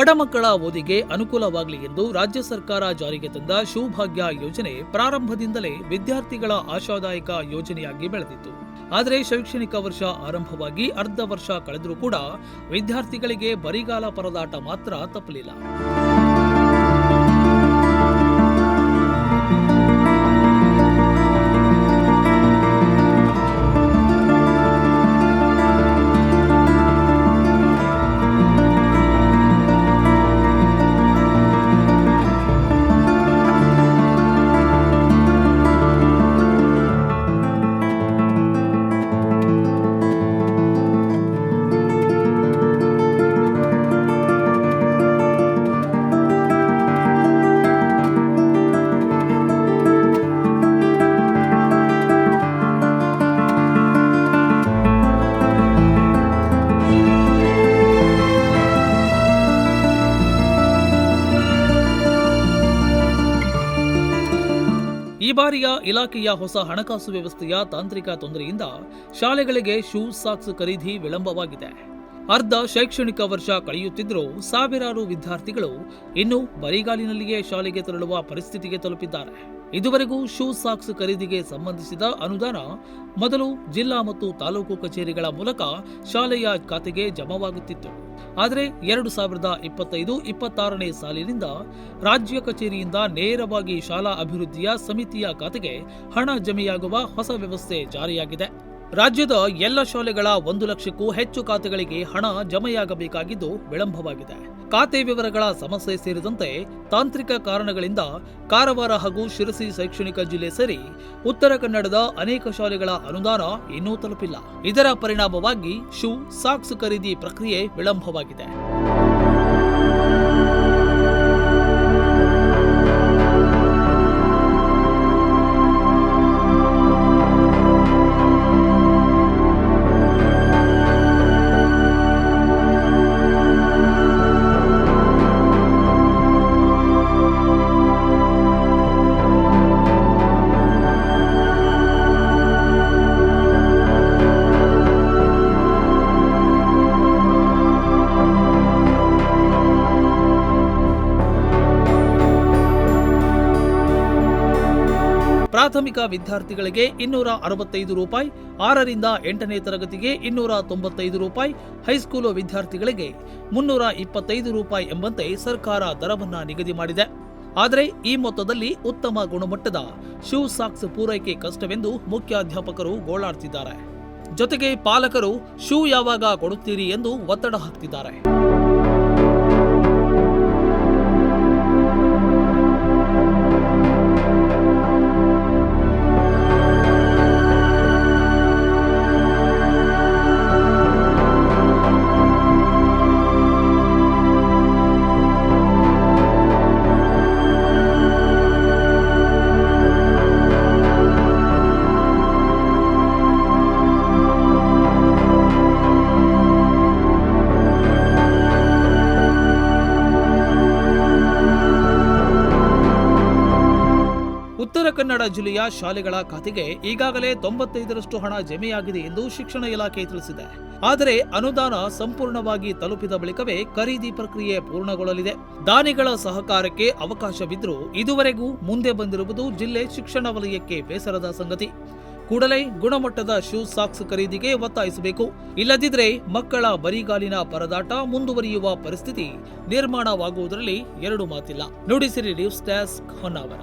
ಬಡ ಮಕ್ಕಳ ಓದಿಗೆ ಅನುಕೂಲವಾಗಲಿ ಎಂದು ರಾಜ್ಯ ಸರ್ಕಾರ ಜಾರಿಗೆ ತಂದ ಶಿವಭಾಗ್ಯ ಯೋಜನೆ ಪ್ರಾರಂಭದಿಂದಲೇ ವಿದ್ಯಾರ್ಥಿಗಳ ಆಶಾದಾಯಕ ಯೋಜನೆಯಾಗಿ ಬೆಳೆದಿತ್ತು. ಆದರೆ ಶೈಕ್ಷಣಿಕ ವರ್ಷ ಆರಂಭವಾಗಿ ಅರ್ಧ ವರ್ಷ ಕಳೆದರೂ ಕೂಡ ವಿದ್ಯಾರ್ಥಿಗಳಿಗೆ ಬರಿಗಾಲ ಪರದಾಟ ಮಾತ್ರ ತಪ್ಪಲಿಲ್ಲ. ಈ ಬಾರಿಯ ಇಲಾಖೆಯ ಹೊಸ ಹಣಕಾಸು ವ್ಯವಸ್ಥೆಯ ತಾಂತ್ರಿಕ ತೊಂದರೆಯಿಂದ ಶಾಲೆಗಳಿಗೆ ಶೂ ಸಾಕ್ಸ್ ಖರೀದಿ ವಿಳಂಬವಾಗಿದೆ. ಅರ್ಧ ಶೈಕ್ಷಣಿಕ ವರ್ಷ ಕಳೆಯುತ್ತಿದ್ದರೂ ಸಾವಿರಾರು ವಿದ್ಯಾರ್ಥಿಗಳು ಇನ್ನೂ ಬರಿಗಾಲಿನಲ್ಲಿಯೇ ಶಾಲೆಗೆ ತೆರಳುವ ಪರಿಸ್ಥಿತಿಗೆ ತಲುಪಿದ್ದಾರೆ. ಇದುವರೆಗೂ ಶೂ ಸಾಕ್ಸ್ ಖರೀದಿಗೆ ಸಂಬಂಧಿಸಿದ ಅನುದಾನ ಮೊದಲು ಜಿಲ್ಲಾ ಮತ್ತು ತಾಲೂಕು ಕಚೇರಿಗಳ ಮೂಲಕ ಶಾಲೆಯ ಖಾತೆಗೆ ಜಮಾವಾಗುತ್ತಿತ್ತು. ಆದರೆ ಎರಡು ಸಾವಿರದ ಇಪ್ಪತ್ತೈದು ಇಪ್ಪತ್ತಾರನೇ ಸಾಲಿನಿಂದ ರಾಜ್ಯ ಕಚೇರಿಯಿಂದ ನೇರವಾಗಿ ಶಾಲಾ ಅಭಿವೃದ್ಧಿಯ ಸಮಿತಿಯ ಖಾತೆಗೆ ಹಣ ಜಮೆಯಾಗುವ ಹೊಸ ವ್ಯವಸ್ಥೆ ಜಾರಿಯಾಗಿದೆ. ರಾಜ್ಯದ ಎಲ್ಲ ಶಾಲೆಗಳ ಒಂದು ಲಕ್ಷಕ್ಕೂ ಹೆಚ್ಚು ಖಾತೆಗಳಿಗೆ ಹಣ ಜಮೆಯಾಗಬೇಕಾಗಿದ್ದು ವಿಳಂಬವಾಗಿದೆ. ಖಾತೆ ವಿವರಗಳ ಸಮಸ್ಯೆ ಸೇರಿದಂತೆ ತಾಂತ್ರಿಕ ಕಾರಣಗಳಿಂದ ಕಾರವಾರ ಹಾಗೂ ಶಿರಸಿ ಶೈಕ್ಷಣಿಕ ಜಿಲ್ಲೆ ಸೇರಿ ಉತ್ತರ ಕನ್ನಡದ ಅನೇಕ ಶಾಲೆಗಳ ಅನುದಾನ ಇನ್ನೂ ತಲುಪಿಲ್ಲ. ಇದರ ಪರಿಣಾಮವಾಗಿ ಶೂ, ಸಾಕ್ಸ್ ಖರೀದಿ ಪ್ರಕ್ರಿಯೆ ವಿಳಂಬವಾಗಿದೆ. ಪ್ರಾಥಮಿಕ ವಿದ್ಯಾರ್ಥಿಗಳಿಗೆ ಇನ್ನೂರ ಅರವತ್ತೈದು ರೂಪಾಯಿ, ಆರರಿಂದ ಎಂಟನೇ ತರಗತಿಗೆ ಇನ್ನೂರ ತೊಂಬತ್ತೈದು ರೂಪಾಯಿ, ಹೈಸ್ಕೂಲು ವಿದ್ಯಾರ್ಥಿಗಳಿಗೆ ಮುನ್ನೂರ ಇಪ್ಪತ್ತೈದು ರೂಪಾಯಿ ಎಂಬಂತೆ ಸರ್ಕಾರ ದರವನ್ನು ನಿಗದಿ ಮಾಡಿದೆ. ಆದರೆ ಈ ಮೊತ್ತದಲ್ಲಿ ಉತ್ತಮ ಗುಣಮಟ್ಟದ ಶೂ ಸಾಕ್ಸ್ ಪೂರೈಕೆ ಕಷ್ಟವೆಂದು ಮುಖ್ಯಾಧ್ಯಾಪಕರು ಗೋಳಾಡ್ತಿದ್ದಾರೆ. ಜೊತೆಗೆ ಪಾಲಕರು ಶೂ ಯಾವಾಗ ಕೊಡುತ್ತೀರಿ ಎಂದು ಒತ್ತಡ ಹಾಕ್ತಿದ್ದಾರೆ. ಉತ್ತರ ಕನ್ನಡ ಜಿಲ್ಲೆಯ ಶಾಲೆಗಳ ಖಾತೆಗೆ ಈಗಾಗಲೇ ತೊಂಬತ್ತೈದರಷ್ಟು ಹಣ ಜಮೆಯಾಗಿದೆ ಎಂದು ಶಿಕ್ಷಣ ಇಲಾಖೆ ತಿಳಿಸಿದೆ. ಆದರೆ ಅನುದಾನ ಸಂಪೂರ್ಣವಾಗಿ ತಲುಪಿದ ಬಳಿಕವೇ ಖರೀದಿ ಪ್ರಕ್ರಿಯೆ ಪೂರ್ಣಗೊಳ್ಳಲಿದೆ. ದಾನಿಗಳ ಸಹಕಾರಕ್ಕೆ ಅವಕಾಶವಿದ್ದರೂ ಇದುವರೆಗೂ ಮುಂದೆ ಬಂದಿರುವುದು ಜಿಲ್ಲೆ ಶಿಕ್ಷಣ ವಲಯಕ್ಕೆ ಬೇಸರದ ಸಂಗತಿ. ಕೂಡಲೇ ಗುಣಮಟ್ಟದ ಶೂ ಸಾಕ್ಸ್ ಖರೀದಿಗೆ ಒತ್ತಾಯಿಸಬೇಕು. ಇಲ್ಲದಿದ್ದರೆ ಮಕ್ಕಳ ಬರಿಗಾಲಿನ ಪರದಾಟ ಮುಂದುವರಿಯುವ ಪರಿಸ್ಥಿತಿ ನಿರ್ಮಾಣವಾಗುವುದರಲ್ಲಿ ಎರಡು ಮಾತಿಲ್ಲ. Nudisiri news desk Honnavar.